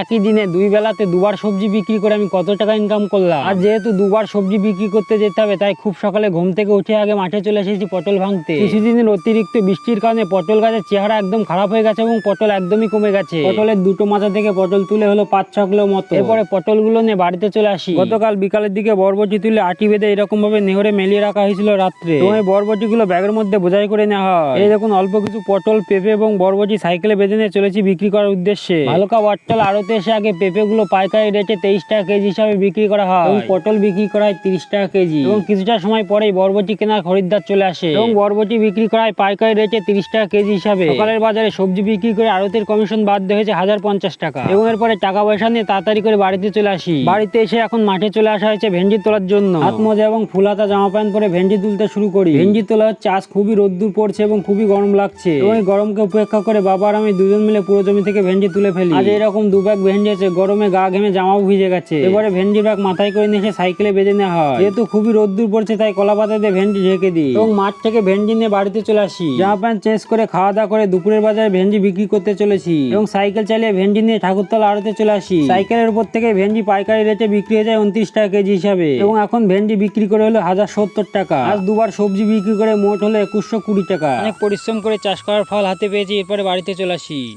একই দিনে দুই বেলাতে দুবার সবজি বিক্রি করে আমি কত টাকা ইনকাম করলাম। আর যেহেতু দুবার সবজি বিক্রি করতে যেতে হবে, তাই খুব সকালে ঘুম থেকে উঠে আগে মাঠে চলে এসেছি পটল ভাঙতে। কিছুদিনের অতিরিক্ত বৃষ্টির কারণে পটল গাছের চেহারা একদম খারাপ হয়ে গেছে এবং পটল একদমই কমে গেছে। পটলের দুটো মাথা থেকে পটল তুলে হলো পাঁচ ছ কিলো মতো। এরপরে পটলগুলো নিয়ে বাড়িতে চলে আসি। গতকাল বিকালের দিকে বরবটি তুলে আটি বেঁধে এরকম ভাবে নেহরে মেলিয়ে রাখা হয়েছিল রাত্রে। এই বরবটি গুলো ব্যাগের মধ্যে বোঝাই করে নেওয়া হয়। এই দেখুন, অল্প কিছু পটল পেঁপে এবং বরবটি সাইকেলে বেঁধে নিয়ে চলেছি বিক্রি করার উদ্দেশ্যে। হালকা বটল আড়তে এসে আগে পেঁপে গুলো পাইকারি রেটে তেইশ টাকা কেজি হিসাবে বিক্রি করা হয়। এবং পটল বিক্রি করা হয় তিরিশ টাকা কেজি। এবং কিছুটা সময় পরেই বরবটি কেনার খরিদ্দার চলে আসে। এবং বরবটি বিক্রি করা হয় পাইকারি রেটে তিরিশ টাকা কেজি হিসাবে। সকালের বাজারে সবজি বিক্রি করে আড়তের কমিশন বাদ দেওয়া হয়েছে হাজার পঞ্চাশ টাকা। এবং এরপরে টাকা পয়সা নিয়ে তাড়াতাড়ি করে বাড়িতে চলে আসি। বাড়িতে এসে এখন মাঠে চলে আসা হয়েছে ভেন্ডি তোলার জন্য। হাত মোজা এবং ফুলাতা জামা প্যান্ট পরে ভেন্ডি তুলতে শুরু করি। ভেন্ডি তোলা হচ্ছে আজ খুবই রোদ্দুর পড়ছে এবং খুবই গরম লাগছে। এবং এই গরমকে উপেক্ষা করে বাবা আর আমি দুজন মিলে পুরো জমি থেকে ভেন্ডি তুলে ফেলি। আজ এরকম দু ব্যাগ ভেন্ডি আছে গরমে গা ঘেমে জামাও ভিজে গেছে। এবারে ভেন্ডি ব্যাগ মাথায় করে নিয়ে সাইকেলে বেঁধে নেওয়া হয়। যেহেতু খুবই রোদ্দুর পড়ছে, তাই কলা পাতা দিয়ে ভেন্ডি ঢেকে দিই। এবং মাঠ থেকে ভেন্ডি নিয়ে বাড়িতে চলে আসি। জামা প্যান্ট চেঞ্জ করে খাওয়া দাওয়া করে দুপুরের বাজারে ভেন্ডি বিক্রি করতে চলেছি। এবং সাইকেল চালিয়ে ভেন্ডি নিয়ে ঠাকুরতলা আড়তে চলে আসি। সাইকেলের উপর থেকে ভেন্ডি পাইকারি রেটে বিক্রি হয়ে যায় উনত্রিশ টাকা কেজি হিসাবে। এবং এখন ভেন্ডি বিক্রি করে হলো হাজার সত্তর টাকা। আজ দুবার সবজি বিক্রি করে মোট হলো একুশশো কুড়ি টাকা। অনেক পরিশ্রম করে চাষ করার ফল হাতে পেয়েছি, এরপরে বাড়িতে চলে আসি।